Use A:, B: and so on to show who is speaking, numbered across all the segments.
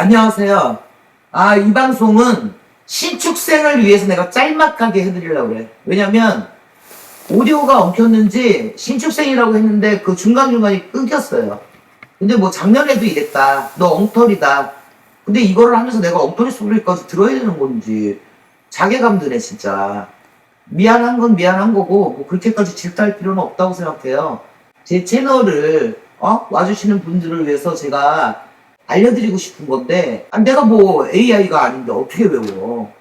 A: 안녕하세요. 아, 이 방송은 신축생을 위해서 내가 짤막하게 해드리려고 그래. 왜냐면, 오디오가 엉켰는지 신축생이라고 했는데 그 중간중간이 끊겼어요. 근데 뭐 작년에도 이랬다. 너 엉터리다. 근데 이거를 하면서 내가 엉터리 소리까지 들어야 되는 건지 자괴감 드네, 진짜. 미안한 건 미안한 거고, 뭐 그렇게까지 질타할 필요는 없다고 생각해요. 제 채널을, 어? 와주시는 분들을 위해서 제가 알려드리고 싶은 건데, 아, 내가 뭐 AI가 아닌데 어떻게 외워.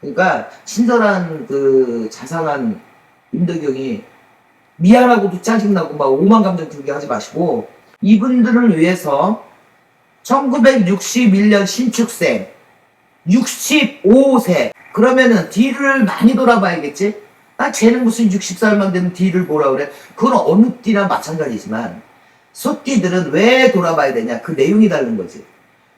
A: 그러니까, 친절한 그 자상한 임덕영이 미안하고도 짜증나고 막 오만 감정 들게 하지 마시고, 이분들을 위해서 1961년 신축생, 65세. 그러면은 뒤를 많이 돌아봐야겠지? 아, 쟤는 무슨 60살만 되면 뒤를 보라 그래? 그건 어느 띠나 마찬가지지만, 소띠들은 왜 돌아봐야 되냐? 그 내용이 다른 거지.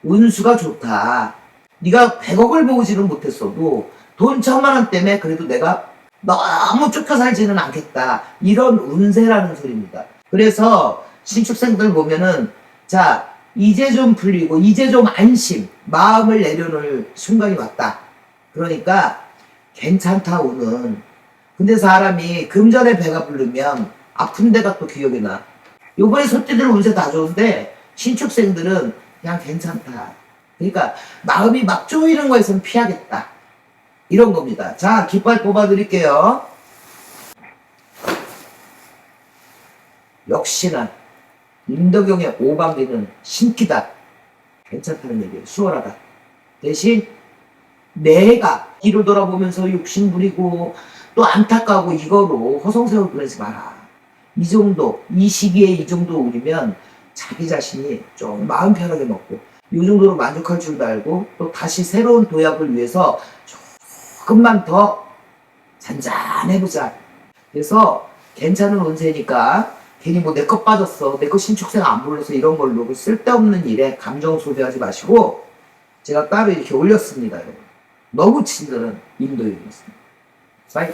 A: 운수가 좋다. 네가 100억을 모으지는 못했어도 돈 천만 원 때문에 그래도 내가 너무 쫓겨 살지는 않겠다. 이런 운세라는 소리입니다. 그래서 신축생들 보면은 자 이제 좀 풀리고 이제 좀 안심 마음을 내려놓을 순간이 왔다. 그러니까 괜찮다 오는. 근데 사람이 금전에 배가 부르면 아픈 데가 또 기억이 나. 요번에 소띠들 운세 다 좋은데 신축생들은 그냥 괜찮다. 그러니까 마음이 막 쪼이는 거에서는 피하겠다. 이런 겁니다. 자, 깃발 뽑아드릴게요. 역시나 임덕영의 오방기는 신기다. 괜찮다는 얘기예요. 수월하다. 대신 내가 뒤를 돌아보면서 욕심 부리고 또 안타까고 이거로 허송세월 보내지 마라. 이 정도, 이 시기에 이 정도 우리면 자기 자신이 좀 마음 편하게 먹고 이 정도로 만족할 줄도 알고 또 다시 새로운 도약을 위해서 조금만 더 잔잔해보자. 그래서 괜찮은 운세니까 괜히 뭐 내 것 빠졌어, 내 거 신축생 안 불러서 이런 걸로 그 쓸데없는 일에 감정 소비하지 마시고 제가 따로 이렇게 올렸습니다. 여러분. 너무 친절한 인도인이었습니다. 사이.